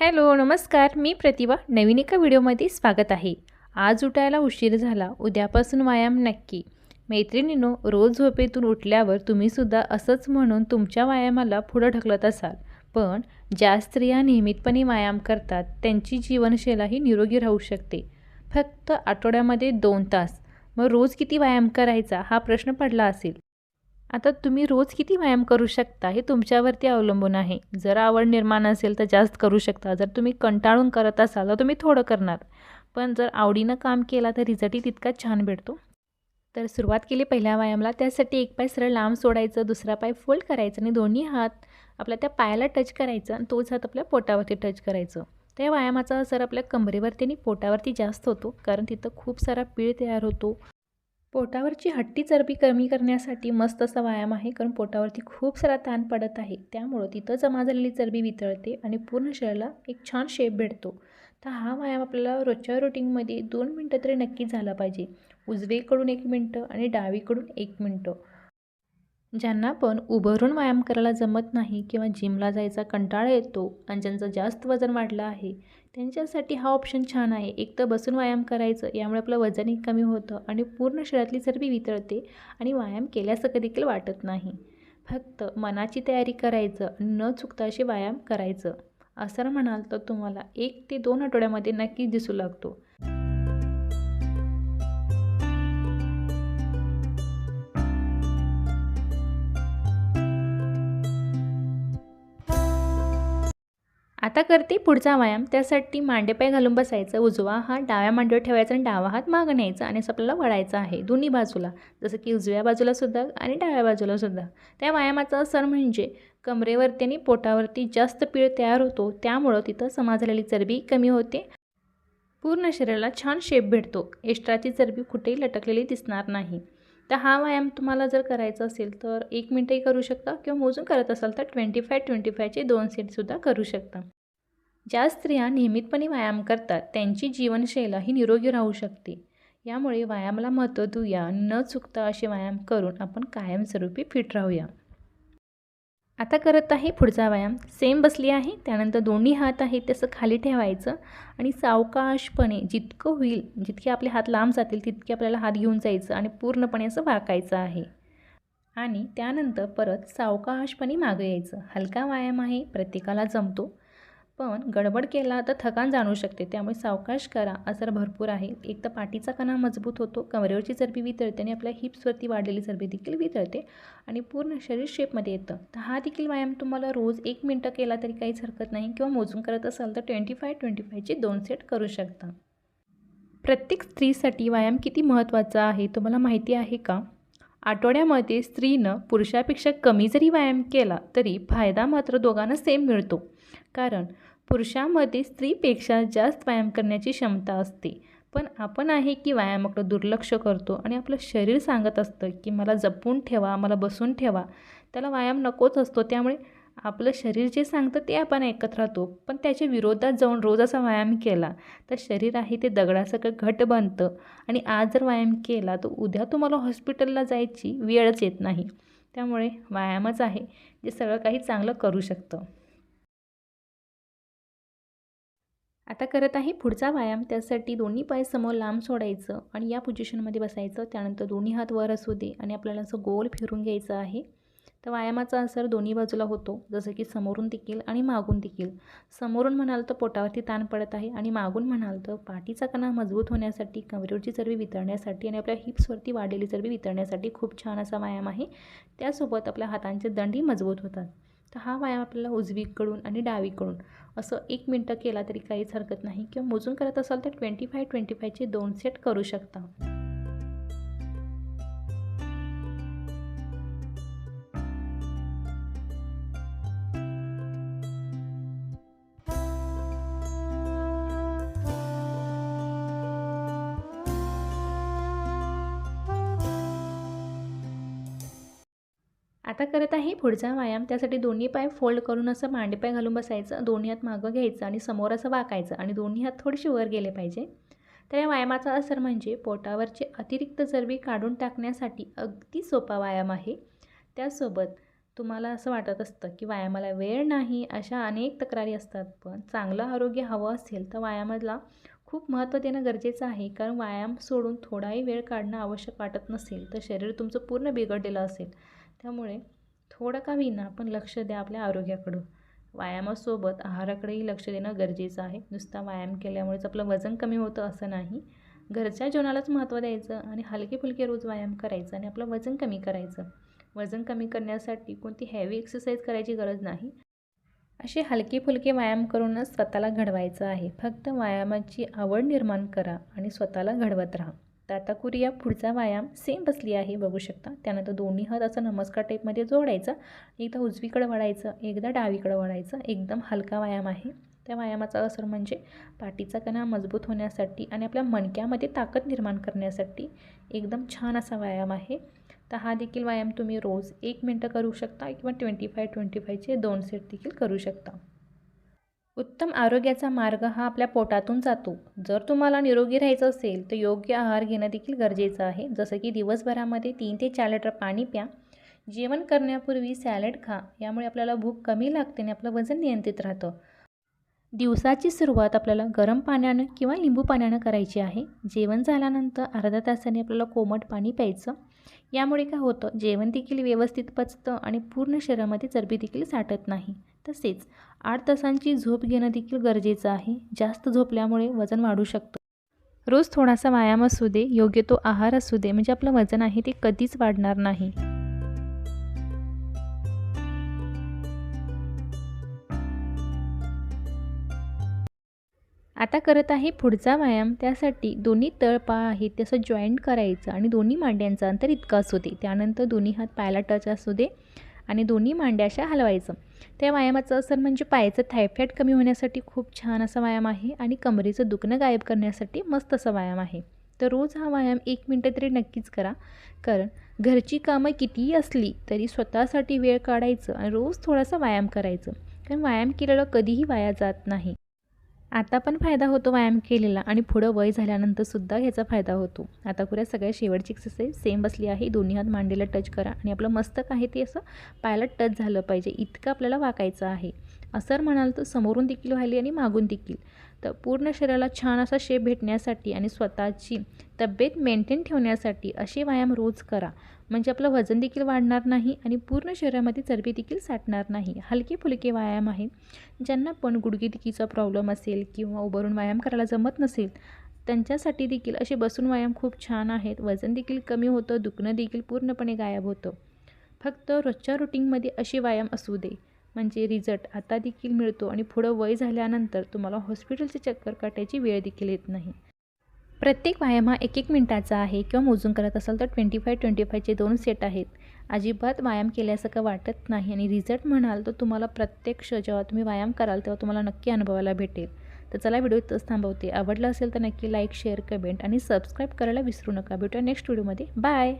Hello नमस्कार. मी प्रतिभा. नवीन एका व्हिडिओमध्ये स्वागत आहे. आज उठायला उशीर झाला. उद्यापासून व्यायाम नक्की. मैत्रिणीनो रोज झोपेतून उठल्यावर तुम्हीसुद्धा असंच म्हणून तुमच्या व्यायामाला पुढं ढकलत असाल. पण ज्या स्त्रिया नियमितपणे व्यायाम करतात त्यांची जीवनशैलाही निरोगी राहू शकते. फक्त आठवड्यामध्ये दोन तास. मग रोज किती व्यायाम करायचा हा प्रश्न पडला असेल. आता तुम्ही रोज किती व्यायाम करू शकता हे तुमच्यावरती अवलंबून आहे. जर आवड निर्माण असेल तर जास्त करू शकता. जर तुम्ही कंटाळून करत असाल तर तुम्ही थोडं करणार. पण जर आवडीनं काम केला तर रिझल्टही तितकाच छान भेटतो. तर सुरुवात केली पहिल्या व्यायामाला. त्यासाठी एक पाय सरळ लांब सोडायचं दुसरा पाय फोल्ड करायचं आणि दोन्ही हात आपल्या त्या पायाला टच करायचं आणि तोच हात आपल्या पोटावरती टच करायचं. त्या व्यायामाचा असर आपल्या कमरेवरती आणि पोटावरती जास्त होतो कारण तिथं खूप सारा पीळ तयार होतो. पोटावरची हट्टी चरबी कमी करण्यासाठी मस्त असा व्यायाम आहे कारण पोटावरती खूप सारा ताण पडत आहे. त्यामुळं तिथं जमा झालेली चरबी वितळते आणि पूर्ण शरीराला एक छान शेप भेटतो. तर हा व्यायाम आपल्याला रोजच्या रुटीनमध्ये दोन मिनटं तरी नक्की झाला पाहिजे. उजवीकडून एक मिनटं आणि डावीकडून एक मिनटं. ज्यांना पण उभरून व्यायाम करायला जमत नाही किंवा जिमला जायचा कंटाळा येतो आणि ज्यांचं जास्त वजन वाढलं आहे त्यांच्यासाठी हा ऑप्शन छान आहे. एक तर बसून व्यायाम करायचं यामुळे आपलं वजनही कमी होतं आणि पूर्ण शरीरातली चरबी वितळते आणि व्यायाम केल्यासारखं देखील वाटत नाही. फक्त मनाची तयारी करायचं न चुकता असे व्यायाम करायचं असं म्हणाल तर तुम्हाला एक ते दोन आठवड्यामध्ये नक्कीच दिसू लागतो. आता करते पुढचा व्यायाम. त्यासाठी मांडेपाय घालून बसायचं उजवा हात डाव्या मांडीवर ठेवायचा आणि डावा हात मागं न्यायचा आणि असं आपल्याला वळायचं आहे. दोन्ही बाजूला जसं की उजव्या बाजूला सुद्धा आणि डाव्या बाजूला सुद्धा. त्या व्यायामाचा असर म्हणजे कमरेवरती आणि पोटावरती जास्त पीळ तयार होतो त्यामुळं तिथं समा झालेली चरबी कमी होते. पूर्ण शरीराला छान शेप भेटतो. एक्स्ट्राची चरबी कुठेही लटकलेली दिसणार नाही. तर हा व्यायाम तुम्हाला जर करायचा असेल तर एक मिनटंही करू शकता किंवा मोजून करत असाल तर ट्वेंटी फाय ट्वेंटी फायचे दोन सेटसुद्धा करू शकता. ज्या स्त्रिया नियमितपणे व्यायाम करतात त्यांची जीवनशैली ही निरोगी राहू शकते. यामुळे व्यायामाला महत्त्व देऊया. न चुकता असे व्यायाम करून आपण कायमस्वरूपी फिट राहूया. आता करत आहे पुढचा व्यायाम. सेम बसली आहे त्यानंतर दोन्ही हात आहे तसं खाली ठेवायचं आणि सावकाशपणे जितकं होईल जितके आपले हात लांब जातील तितके आपल्याला हात घेऊन जायचं आणि पूर्णपणे असं वाकायचं आहे. आणि त्यानंतर परत सावकाशपणे मागं यायचं. हलका व्यायाम आहे प्रत्येकाला जमतो. पण गडबड केला तर थकान जाणू शकते. त्यामुळे सावकाश करा. असर भरपूर आहे. एक तर पाठीचा कणा मजबूत होतो. कमरेवरची चरबी वितळते आणि आपल्या हिप्सवरती वाढलेली चरबी देखील वितळते आणि पूर्ण शरीर शेपमध्ये येतं. तर हा देखील व्यायाम तुम्हाला रोज एक मिनटं केला तरी काहीच हरकत नाही किंवा मोजून करत असाल तर ट्वेंटी फाय ट्वेंटी फायचे दोन सेट करू शकता. प्रत्येक स्त्रीसाठी व्यायाम किती महत्त्वाचा आहे? तुम्हाला माहिती आहे का? आठवड्यामध्ये स्त्रीनं पुरुषापेक्षा कमी जरी व्यायाम केला तरी फायदा मात्र दोघांना सेम मिळतो. कारण पुरुषामध्ये स्त्रीपेक्षा जास्त व्यायाम करण्याची क्षमता असते. पण आपण आहे की व्यायामाकडं दुर्लक्ष करतो आणि आपलं शरीर सांगत असतं की मला जपून ठेवा मला बसून ठेवा. त्याला व्यायाम नकोच असतो. त्यामुळे आपलं शरीर जे सांगतं ते आपण ऐकत राहतो पण त्याच्या विरोधात जाऊन रोज असा व्यायाम केला तर शरीर आहे ते दगडासारखं घट बनतं. आणि आज जर व्यायाम केला तर उद्या तुम्हाला हॉस्पिटलला जायची वेळच येत नाही. त्यामुळे व्यायामच आहे जे सगळं काही चांगलं करू शकतं. आता करत आहे पुढचा व्यायाम. त्यासाठी दोन्ही पाय समोर लांब सोडायचं आणि या पोझिशनमध्ये बसायचं. त्यानंतर दोन्ही हात वर असू दे आणि आपल्याला असं गोल फिरून घ्यायचं आहे. तर व्यायामाचा असर दोन्ही बाजूला होतो. जसं की समोरून देखील आणि मागून देखील. समोरून म्हणाल तर पोटावरती ताण पडत आहे आणि मागून म्हणाल तर पाठीचा कणा मजबूत होण्यासाठी कमरेवरची चरबी वितळण्यासाठी आणि आपल्या हिप्सवरती वाढलेली चरबी वितळण्यासाठी खूप छान असा व्यायाम आहे. त्यासोबत आपल्या हातांचे दंडही मजबूत होतात. तर हा व्यायाम आपल्याला उजवीकडून आणि डावीकडून असं एक मिनटं केला तरी काहीच हरकत नाही किंवा मोजून करत असाल तर ट्वेंटी फाय ट्वेंटी फायचे दोन सेट करू शकता. आता करत आहे पुढचा व्यायाम. त्यासाठी दोन्ही पाय फोल्ड करून असं मांडेपाय घालून बसायचं दोन्ही हात मागं घ्यायचं आणि समोर असं वाकायचं आणि दोन्ही हात थोडेसे वर गेले पाहिजे. तर या व्यायामाचा असर म्हणजे पोटावरची अतिरिक्त चरबी काढून टाकण्यासाठी अगदी सोपा व्यायाम आहे. त्यासोबत तुम्हाला असं वाटत असतं की व्यायामाला वेळ नाही अशा अनेक तक्रारी असतात पण चांगलं आरोग्य हवं असेल तर व्यायामाला खूप महत्त्व देणं गरजेचं आहे. कारण व्यायाम सोडून थोडाही वेळ काढणं आवश्यक वाटत नसेल तर शरीर तुमचं पूर्ण बिघडलेलं असेल. त्यामुळे थोडं का विना पण लक्ष द्या आपल्या आरोग्याकडं व्यायामासोबत आहाराकडेही लक्ष देणं गरजेचं आहे. नुसता व्यायाम केल्यामुळेच आपलं वजन कमी होतं असं नाही. घरच्या जेवणालाच महत्त्व द्यायचं आणि हलके फुलके रोज व्यायाम करायचं आणि आपलं वजन कमी करायचं. वजन कमी करण्यासाठी कोणती हॅवी एक्सरसाइज करायची गरज नाही. असे हलके फुलके व्यायाम करूनच स्वतःला घडवायचं आहे. फक्त व्यायामाची आवड निर्माण करा आणि स्वतःला घडवत राहा. तर आता करूया पुढचा व्यायाम. सेम बसली आहे बघू शकता. त्यानंतर दोन्ही हात असं नमस्कार टाईपमध्ये जोडायचं. एकदा उजवीकडे वळायचं एकदा डावीकडं वळायचं. एकदम हलका व्यायाम आहे. त्या व्यायामाचा असर म्हणजे पाठीचा कणा मजबूत होण्यासाठी आणि आपल्या मणक्यामध्ये ताकद निर्माण करण्यासाठी एकदम छान असा व्यायाम आहे. तर हा देखील व्यायाम तुम्ही रोज एक मिनटं करू शकता किंवा ट्वेंटी फाय ट्वेंटी फायचे दोन सेट देखील करू शकता. उत्तम आरोग्याचा मार्ग हा आपल्या पोटातून जातो. जर तुम्हाला निरोगी राहायचं असेल तर योग्य आहार घेणं देखील गरजेचं आहे. जसं की दिवसभरामध्ये तीन ते चार लिटर पाणी प्या. जेवण करण्यापूर्वी सॅलड खा. यामुळे आपल्याला भूक कमी लागते आणि आपलं वजन नियंत्रित राहतं. दिवसाची सुरुवात आपल्याला गरम पाण्यानं किंवा लिंबू पाण्यानं करायची आहे. जेवण झाल्यानंतर अर्धा तासाने आपल्याला कोमट पाणी प्यायचं. यामुळे काय होतं? जेवण देखील व्यवस्थित पचतं आणि पूर्ण शरीरामध्ये चरबी देखील साठत नाही. तसेच आठ तासांची झोप घेणं देखील गरजेचं आहे. जास्त झोपल्यामुळे वजन वाढू शकतं. रोज थोडासा व्यायाम असू दे योग्य तो आहार असू दे म्हणजे आपलं वजन आहे ते कधीच वाढणार नाही. आता करत आहे पुढचा व्यायाम. त्यासाठी दोन्ही तळपाय आहेत तसं जॉईंट करायचं आणि दोन्ही मांड्यांचं अंतर इतकं असू दे. त्यानंतर दोन्ही हात पायाला टच असू दे. आणि दोन्ही मांड्या अशा हलवायचं. त्या व्यायामाचं असर म्हणजे पायाचं थायफॅट कमी होण्यासाठी खूप छान असा व्यायाम आहे आणि कमरेचं दुखणं गायब करण्यासाठी मस्त असा व्यायाम आहे. तर रोज हा व्यायाम एक मिनटं तरी नक्कीच करा. कारण घरची कामं कितीही असली तरी स्वतःसाठी वेळ काढायचं आणि रोज थोडासा व्यायाम करायचं. कारण व्यायाम केलेलं कधीही वाया जात नाही. आता पण फायदा होतो व्यायाम केलेला आणि पुढं वय झाल्यानंतरसुद्धा ह्याचा फायदा होतो. आता पुऱ्या सगळ्या शेवटची एक्सरसाइज सेम बसली आहे. दोन्ही हात मांडीला टच करा आणि आपलं मस्तक आहे ते असं पायाला टच झालं पाहिजे. इतकं आपल्याला वाकायचं आहे. असर म्हणाल तर समोरून देखील व्हायली आणि मागून देखील. तर पूर्ण शरीराला छान असा शेप भेटण्यासाठी आणि स्वतःची तब्येत मेंटेन ठेवण्यासाठी असे व्यायाम रोज करा. म्हणजे आपलं वजन देखील वाढणार नाही आणि पूर्ण शरीरामध्ये चरबी देखील साठणार नाही. हलके फुलके व्यायाम आहे. ज्यांना पण गुडघेदुखीचा प्रॉब्लेम असेल किंवा उभारून व्यायाम करायला जमत नसेल त्यांच्यासाठी देखील असे बसून व्यायाम खूप छान आहेत. वजन देखील कमी होतं दुखणं देखील पूर्णपणे गायब होतं. फक्त रोजच्या रुटीनमध्ये असे व्यायाम असू दे. म्हणजे रिझल्ट आता देखील मिळतो आणि पुढं वय झाल्यानंतर तुम्हाला हॉस्पिटलचे चक्कर काटायची वेळ देखील येत नाही. प्रत्येक व्यायाम हा एक एक मिनटाचा आहे किंवा मोजून करत असाल तर ट्वेंटी फाय ट्वेंटी फायचे दोन सेट आहेत. अजिबात व्यायाम केल्यासारखं वाटत नाही आणि रिझल्ट म्हणाल तर तुम्हाला प्रत्यक्ष जेव्हा तुम्ही व्यायाम कराल तेव्हा तुम्हाला नक्की अनुभवायला भेटेल. तर चला व्हिडिओ इथंच थांबवते. आवडला असेल तर नक्की लाईक शेअर कमेंट आणि सबस्क्राईब करायला विसरू नका. भेटूया नेक्स्ट व्हिडिओमध्ये बाय